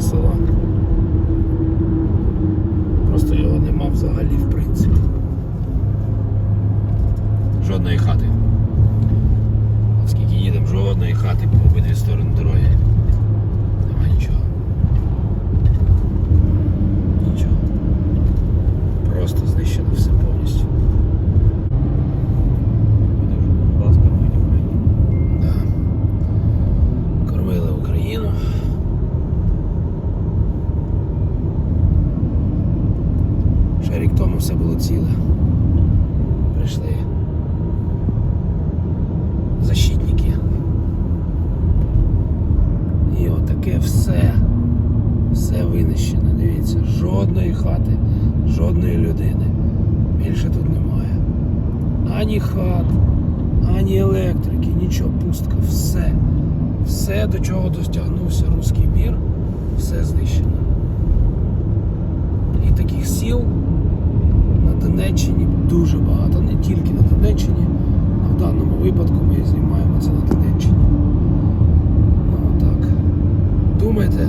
села. Просто його нема взагалі в принципі. Жодної хати. Оскільки їдемо, жодної хати рік тому все було ціле. Прийшли защитники. І отаке все. Все винищено. Дивіться, жодної хати, жодної людини. Більше тут немає. Ані хат, ані електрики, нічого, пустка, все. Все, до чого достягнувся руський мір, все знищено. І таких сіл випадку ми знімаємо це на Донеччині. Ну так. Думайте